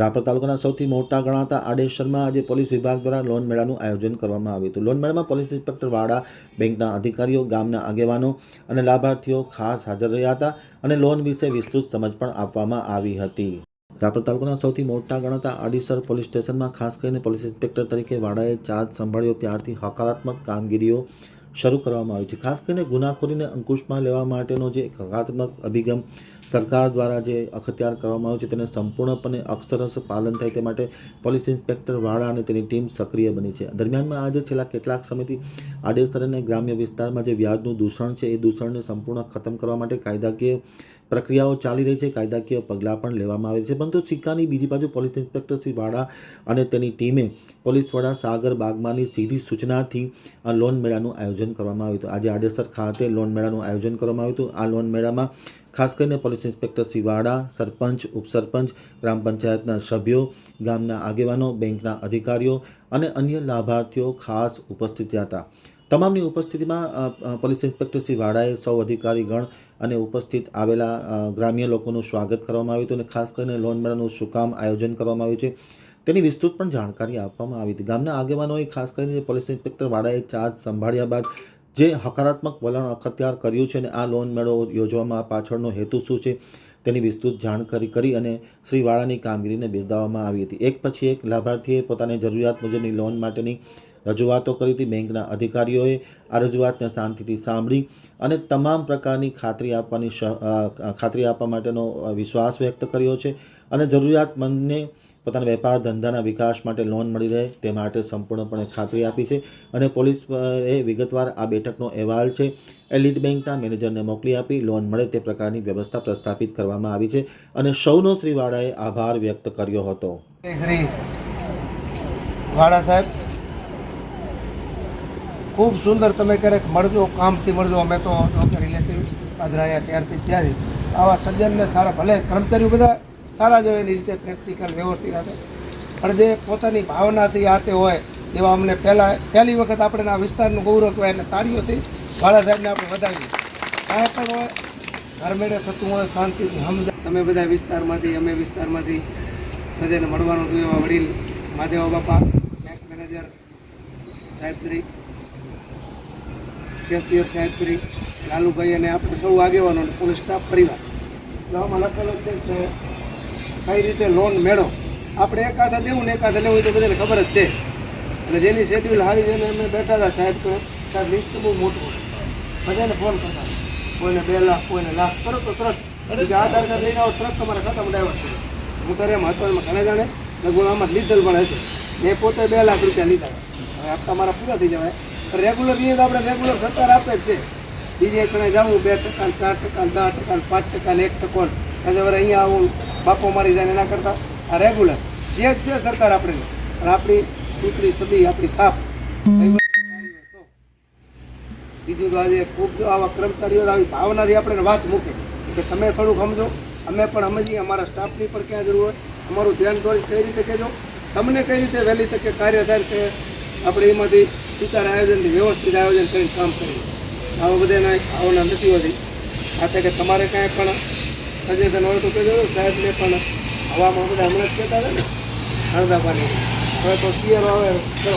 રાપર તાલુકાના સૌથી મોટા ગણાતા આડેશ્વરમાં આજે પોલીસ વિભાગ દ્વારા લોન મેળાનું આયોજન કરવામાં આવ્યું હતું. લોન મેળામાં પોલીસ ઇન્સ્પેક્ટર વાડા, બેંકના અધિકારીઓ, ગામના આગેવાનો અને લાભાર્થીઓ ખાસ હાજર રહ્યા હતા અને લોન વિશે વિસ્તૃત સમજ પણ આપવામાં આવી હતી. રાપર તાલુકાના સૌથી મોટા ગણાતા આડીસર પોલીસ સ્ટેશનમાં ખાસ કરીને પોલીસ ઇન્સ્પેક્ટર તરીકે વાડાએ ચાર્જ સંભાળ્યો, ત્યારથી હકારાત્મક કામગીરીઓ શરૂ કરવામાં આવી છે. ખાસ કરીને ગુનાખોરીને અંકુશમાં લેવા માટેનો જે હકારાત્મક અભિગમ સરકાર દ્વારા જે અખત્યાર કરવામાં આવ્યો છે, તેને સંપૂર્ણપણે અક્ષરશ પાલન થાય તે માટે પોલીસ ઇન્સ્પેક્ટર વાળા અને તેની ટીમ સક્રિય બની છે. દરમિયાનમાં આજે છેલ્લા કેટલાક સમયથી આડેસર અને ગ્રામ્ય વિસ્તારમાં જે વ્યાજનું દૂષણ છે, એ દૂષણને સંપૂર્ણ ખતમ કરવા માટે કાયદાકીય પ્રક્રિયાઓ ચાલી રહી છે. કાયદાકીય પગલાં પણ લેવામાં આવે છે. પરંતુ સિક્કાની બીજી બાજુ પોલીસ ઇન્સ્પેક્ટર શ્રી વાડા અને તેની ટીમે પોલીસ વડા સાગર બાગમાની સીધી સૂચનાથી આ લોન મેળાનું આયોજન કરવામાં આવ્યું હતું. આજે આડેસર ખાતે લોન મેળાનું આયોજન કરવામાં આવ્યું હતું. આ લોન મેળામાં ખાસ કરીને પોલીસ ઇન્સ્પેક્ટર શ્રી વાડા, સરપંચ, ઉપસરપંચ, ગ્રામ પંચાયતના સભ્યો, ગામના આગેવાનો, બેંકના અધિકારીઓ અને અન્ય લાભાર્થીઓ ખાસ ઉપસ્થિત હતા. તમામની ઉપસ્થિતિમાં પોલીસ ઇન્સ્પેક્ટર શ્રી વાડાએ સૌ અધિકારીગણ અને ઉપસ્થિત આવેલા ગ્રામ્ય લોકોનું સ્વાગત કરવામાં આવ્યું હતું અને ખાસ કરીને લોન મેળાનું શું કામ આયોજન કરવામાં આવ્યું છે, તેની વિસ્તૃત પણ જાણકારી આપવામાં આવી હતી. ગામના આગેવાનોએ ખાસ કરીને પોલીસ ઇન્સ્પેક્ટર વાડાએ ચાર્જ સંભાળ્યા બાદ જે હકારાત્મક વલણ અખત્યાર કર્યું છે અને આ લોન મેળો યોજવામાં પાછળનો હેતુ શું છે, તેની વિસ્તૃત જાણકારી કરી અને શ્રી વાળાની કામગીરીને બિરદાવવામાં આવી હતી. એક પછી એક લાભાર્થીએ પોતાની જરૂરિયાત મુજબની લોન માટેની રજૂઆતો કરી હતી. બેંકના અધિકારીઓએ આ રજૂઆતને શાંતિથી સાંભળી અને તમામ પ્રકારની ખાતરી આપવાની ખાતરી આપવા માટેનો વિશ્વાસ વ્યક્ત કર્યો છે અને જરૂરિયાતમંદને પોતાના વેપાર ધંધાના વિકાસ માટે લોન મળી રહે તે માટે સંપૂર્ણપણે ખાતરી આપી છે અને પોલીસ એ વિગતવાર આ બેઠકનો અહેવાલ છે. એ લીડ બેંકના મેનેજરને મોકલી આપી લોન મળે તે પ્રકારની વ્યવસ્થા પ્રસ્થાપિત કરવામાં આવી છે અને સૌનો શ્રી વાળાએ આભાર વ્યક્ત કર્યો હતો. શ્રી વાળા સાહેબ. ખૂબ સુંદર તમે ક્યારેક મળજો, કામથી મળજો. અમે તો રિલેટિવ પાદરાયા ત્યારથી ત્યારથી આવા સજ્જનને સારા, ભલે કર્મચારીઓ બધા સારા જ હોય એની રીતે પ્રેક્ટિકલ વ્યવસ્થિત આપે. પણ જે પોતાની ભાવનાથી આતે હોય, એવા અમને પહેલાં, પહેલી વખત આપણે આ વિસ્તારનું ગૌરવ કહેવાય અને તાળીઓથી વાળા સાહેબને આપણે વધાવીએ. કાંઈ પણ હોય ઘરમેળે થતું હોય, શાંતિથી સમજાય. તમે બધા વિસ્તારમાંથી, અમે વિસ્તારમાંથી બધાને મળવાનું થયું એવા વડીલ મહાદેવા બાપા બેંક મેનેજર સાહેબશ્રી કેશિયર સાહેબશ્રી લાલુભાઈ અને આપણે સૌ આગેવાનો અને પોલીસ સ્ટાફ પરિવાર. આમાં લખેલું છે કે કઈ રીતે લોન મેળો? આપણે એકાદા દેવું ને એકાદા લેવું એ તો બધાને ખબર જ છે. અને જેની શેડ્યુલ હારી જઈને અમે બેઠા હતા સાહેબ તો સાહેબ લિસ્ટ બહુ મોટું બધાને ફોન કરતા. કોઈને બે લાખ, કોઈને લાખ. કરો તો તરત. આધાર કાર્ડ લઈને આવો, તરત તમારે ખાતામાં ડાયવર છે હું તારે મહત્વમાં ઘણા જાણે લગભગ આમાં લીધેલ પણ હશે. મેં પોતે બે લાખ રૂપિયા લીધા. હવે આપતા મારા પૂરા થઈ જવાય. રેગ્યુલર તો આપણે રેગ્યુલર સરકાર આપે જ છે. બીજે કણે જવું બે ટકા ચાર ટકા દસ ટકા પાંચ ટકા એક ટકો હવે અહીંયા આવું, બાપો મારી જાય એના કરતાં. આ રેગ્યુલર જે જ છે સરકાર આપણે પણ આપણી સૂત્રી સદી આપણી સાફ બીજું તો આજે ખૂબ આવા કર્મચારીઓ આવી ભાવનાથી આપણે વાત મૂકે. કે તમે થોડુંક સમજો. અમે પણ સમજીએ અમારા સ્ટાફની પણ ક્યાં જરૂર હોય. અમારું ધ્યાન દોરી કઈ રીતે કહેજો તમને કઈ રીતે વહેલી તકે કાર્ય થાય કે આપણે એમાંથી સુચાર આયોજનથી, વ્યવસ્થિત આયોજન કરીને કામ કરીએ. આવું બધાના આવના નથી હોતી. આ કે તમારે કાંઈ પણ સજેશન હોય તો કહેજો સાહેબને પણ હવામાં બધા હમણાં જ કહેતા હતા ને હળદા પાણી. હવે તો શિયાળો આવે કરો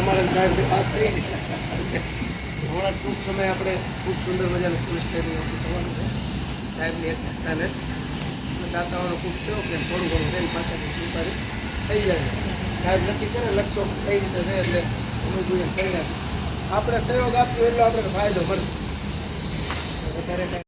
અમારે સાહેબની વાત થઈ હમણાં ટૂંક સમય આપણે ખૂબ સુંદર મજાનું પોલીસ સ્ટેશન થવાનું છે. સાહેબની એક ઘટનાને દાતાઓનો ખૂબ શોખ કે થોડું ઘણું થઈને સ્વીકારી. થઈ જાય. સાહેબ નક્કી કરે, લક્ષ્યો કઈ રીતે છે એટલે આપણે સહયોગ આપ્યો એટલો આપણે ફાયદો મળે. વધારે કાંઈ